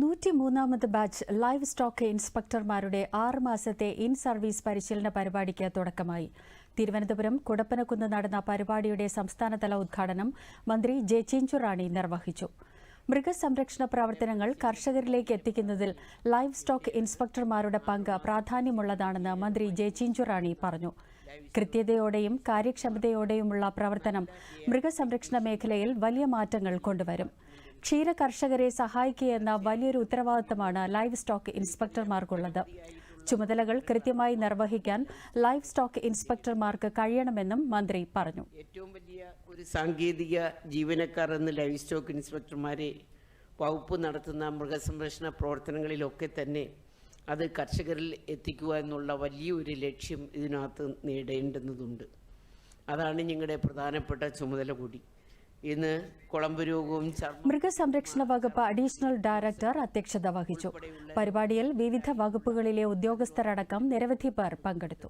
നൂറ്റിമൂന്നാമത് batch livestock ഇൻസ്പെക്ടർമാരുടെ ആറ് മാസത്തെ ഇൻ സർവീസ് പരിശീലന പരിപാടിക്ക് തുടക്കമായി. തിരുവനന്തപുരം കുടപ്പനക്കുന്ന് നടന്ന പരിപാടിയുടെ സംസ്ഥാനതല ഉദ്ഘാടനം മന്ത്രി ജെ ചിഞ്ചുറാണി നിർവഹിച്ചു. മൃഗസംരക്ഷണ പ്രവർത്തനങ്ങൾ കർഷകരിലേക്ക് എത്തിക്കുന്നതിൽ ലൈവ് സ്റ്റോക്ക് ഇൻസ്പെക്ടർമാരുടെ പങ്ക് പ്രാധാന്യമുള്ളതാണെന്ന് മന്ത്രി ജെ ചിഞ്ചുറാണി പറഞ്ഞു. കൃത്യതയോടെയും കാര്യക്ഷമതയോടെയുമുള്ള പ്രവർത്തനം മൃഗസംരക്ഷണ മേഖലയിൽ വലിയ മാറ്റങ്ങൾ കൊണ്ടുവരും. ക്ഷീര കർഷകരെ സഹായിക്കുകയെന്ന വലിയൊരു ഉത്തരവാദിത്തമാണ് ലൈവ് സ്റ്റോക്ക് ഇൻസ്പെക്ടർമാർക്കുള്ളത്. ചുമതലകൾ കൃത്യമായി നിർവഹിക്കാൻ ലൈവ് സ്റ്റോക്ക് ഇൻസ്പെക്ടർമാർക്ക് കഴിയണമെന്നും മന്ത്രി പറഞ്ഞു. ഏറ്റവും വലിയ ഒരു സാങ്കേതിക ജീവനക്കാർ എന്ന ലൈവ് സ്റ്റോക്ക് ഇൻസ്പെക്ടർമാരെ വകുപ്പ് നടത്തുന്ന മൃഗസംരക്ഷണ പ്രവർത്തനങ്ങളിലൊക്കെ തന്നെ അത് കർഷകരിൽ എത്തിക്കുക എന്നുള്ള വലിയൊരു ലക്ഷ്യം ഇതിനകത്ത് നേടേണ്ടുന്നതുണ്ട്. അതാണ് ഞങ്ങളുടെ പ്രധാനപ്പെട്ട ചുമതല കൂടി. ഇന്ന് കുളമ്പ് രോഗവും മൃഗസംരക്ഷണ വകുപ്പ് അഡീഷണൽ ഡയറക്ടർ അധ്യക്ഷത വഹിച്ചു. പരിപാടിയിൽ വിവിധ വകുപ്പുകളിലെ ഉദ്യോഗസ്ഥരടക്കം നിരവധി പേർ പങ്കെടുത്തു.